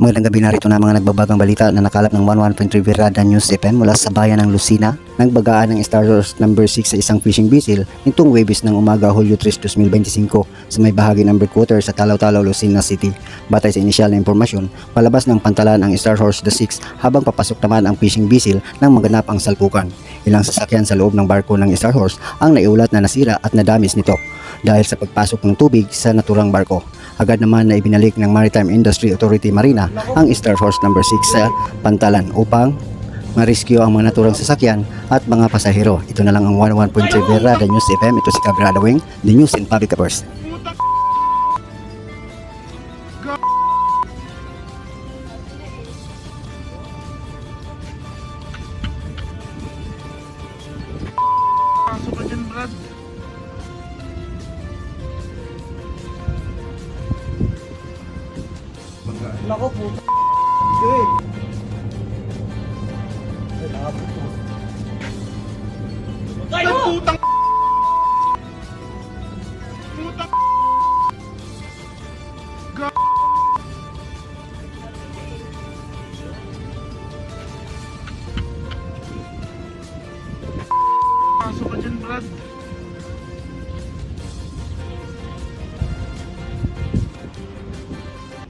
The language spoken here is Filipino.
Magandang gabi narito na mga nagbabagang balita na nakalap ng 11.3 Virada News FM mula sa bayan ng Lucina. Nagbagaan ng Star Wars number 6 sa isang fishing vessel nitong Webis ng umaga Hulyo 3, 2025 sa may bahagi ng breakwater sa Talaw-Talaw, Lucina City. Batay sa inisyal na impormasyon, palabas ng pantalan ang Star Horse the 6 habang papasok naman ang fishing vessel nang maganap ang salpukan. Ilang sasakyan sa loob ng barko ng Star Horse ang naiulat na nasira at nadamis nito dahil sa pagpasok ng tubig sa naturang barko. Agad naman na ibinalik ng Maritime Industry Authority Marina ang Star Force number 6 sa Pantalan upang ma-rescue ang mga naturang sasakyan at mga pasahero. Ito na lang ang 11.3 Verada News FM. Ito si Cabrera Wing, the news in public affairs. Brad. Nako po. Ay, putang Putang Ga- Pasok ka dyan, Brad.